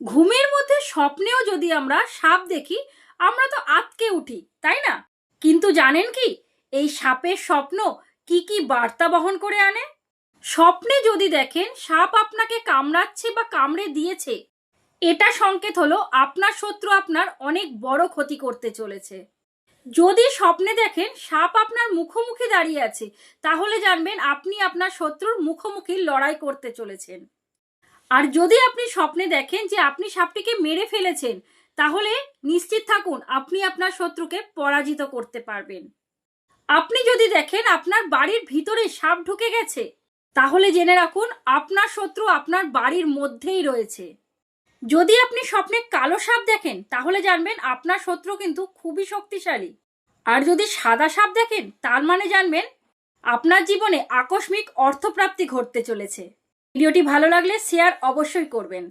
ঘুমের মধ্যে স্বপ্নেও যদি আমরা সাপ দেখি, আমরা তো আতকে উঠি, তাই না? কিন্তু জানেন কি, এই সাপের স্বপ্ন কি কি বার্তা বহন করে আনে? স্বপ্নে যদি দেখেন সাপ আপনাকে কামড়াচ্ছে বা কামড়ে দিয়েছে, এটা সংকেত হলো আপনার শত্রু আপনার অনেক বড় ক্ষতি করতে চলেছে। যদি স্বপ্নে দেখেন সাপ আপনার মুখোমুখি দাঁড়িয়ে আছে, তাহলে জানবেন আপনি আপনার শত্রুর মুখোমুখি লড়াই করতে চলেছেন। আর যদি আপনি স্বপ্নে দেখেন যে আপনি সাপটিকে মেরে ফেলেছেন, তাহলে নিশ্চিত থাকুন আপনি আপনার শত্রুকে পরাজিত করতে পারবেন। আপনি যদি দেখেন আপনার বাড়ির ভিতরে সাপ ঢুকে গেছে, তাহলে জেনে রাখুন আপনার শত্রু আপনার বাড়ির মধ্যেই রয়েছে। যদি আপনি স্বপ্নে কালো সাপ দেখেন, তাহলে জানবেন আপনার শত্রু কিন্তু খুবই শক্তিশালী। আর যদি সাদা সাপ দেখেন, তার মানে জানবেন আপনার জীবনে আকস্মিক অর্থপ্রাপ্তি ঘটতে চলেছে। ভিডিওটি ভালো লাগলে শেয়ার অবশ্যই করবেন।